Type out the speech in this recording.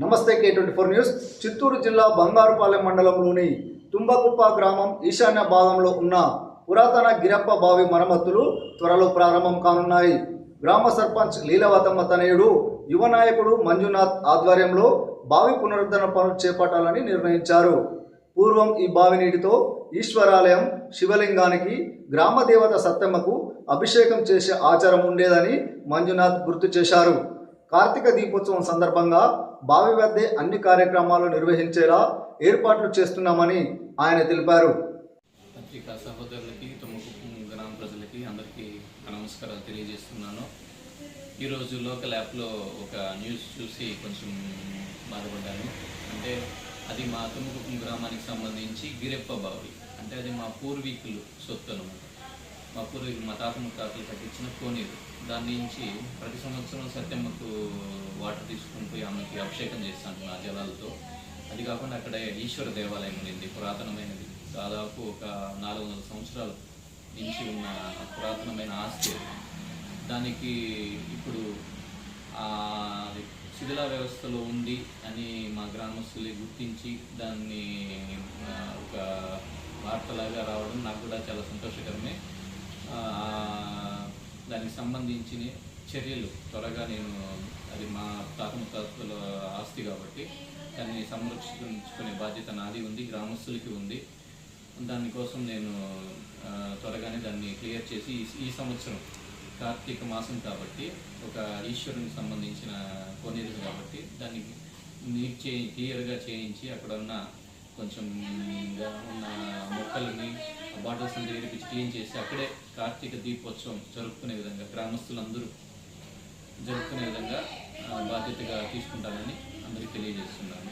నమస్తే K twenty four news. Chittoor జిల్లా బంగారుపాలెం మండలంలోని తుంబకుప్ప గ్రామం ఈశాన్య భాగంలో ఉన్న పురాతన గిరప్ప బావి మరమ్మతులు త్వరలో ప్రారంభం కానున్నాయి. గ్రామ సర్పంచ్ లీలవతమ్మ తనయుడు యువ నాయకుడు మంజునాథ్ ఆధ్వర్యంలో బావి పునరుద్ధరణ పనులు చేపట్టాలని నిర్ణయించారు. పూర్వం ఈ బావి నీటితో ఈశ్వరాలయం శివలింగానికి గ్రామ దేవత సత్తమ్మకు అభిషేకం చేసే ఆచారం ఉండేదని మంజునాథ్ గుర్తు చేశారు. కార్తీక దీపోత్సవం సందర్భంగా బావి వద్దే అన్ని కార్యక్రమాలు నిర్వహించేలా ఏర్పాట్లు చేస్తున్నామని ఆయన తెలిపారు. పత్రికా సహోదరులకి తుమ్మకుప్పం గ్రామ ప్రజలకి అందరికీ నమస్కారాలు తెలియజేస్తున్నాను. ఈరోజు లోకల్ యాప్లో ఒక న్యూస్ చూసి కొంచెం బాధపడ్డాను. అంటే అది మా తుమ్మకుప్పం గ్రామానికి సంబంధించి గిరెప్ప బావి. అంటే అది మా పూర్వీకులు సొత్తు అనమాట. మా పూర్వీకులు మా తాత ముత్తాతలు కట్టించిన కోనేరు. దాని నుంచి ప్రతి సంవత్సరం సత్యమ్మకు వాటర్ తీసుకుని పోయి ఆమెకి అభిషేకం చేస్తాను ఆ జలాలతో. అది కాకుండా అక్కడ ఈశ్వర దేవాలయం ఉంది పురాతనమైనది. దాదాపు ఒక నాలుగు వందల సంవత్సరాల నుంచి ఉన్న పురాతనమైన ఆస్తి దానికి ఇప్పుడు శిథిల వ్యవస్థలో ఉంది అని మా గ్రామస్తులు గుర్తించి దాన్ని ఒక వార్తలాగా రావడం నాకు కూడా చాలా సంతోషకరమే. దానికి సంబంధించిన చర్యలు. త్వరగా నేను అది మా తాత ముత్తాతల ఆస్తి కాబట్టి దాన్ని సంరక్షించుకునే బాధ్యత నాది ఉంది గ్రామస్తులకి ఉంది. దానికోసం నేను త్వరగానే దాన్ని క్లియర్ చేసి ఈ- సంవత్సరం కార్తీక మాసం కాబట్టి ఒక ఈశ్వరునికి సంబంధించిన కోనేరు కాబట్టి దాన్ని నీట్ చేయి క్లియర్గా చేయించి అక్కడ ఉన్న కొంచెం ఉన్న మొక్కలని బాటిల్స్ అంతా ఏరిపించి క్లీన్ చేసి అక్కడే కార్తీక దీపోత్సవం జరుపుకునే విధంగా గ్రామస్తులందరూ జరుపుకునే విధంగా ఆ, బాధ్యతగా తీసుకుంటానని అందరికీ తెలియజేస్తున్నాను.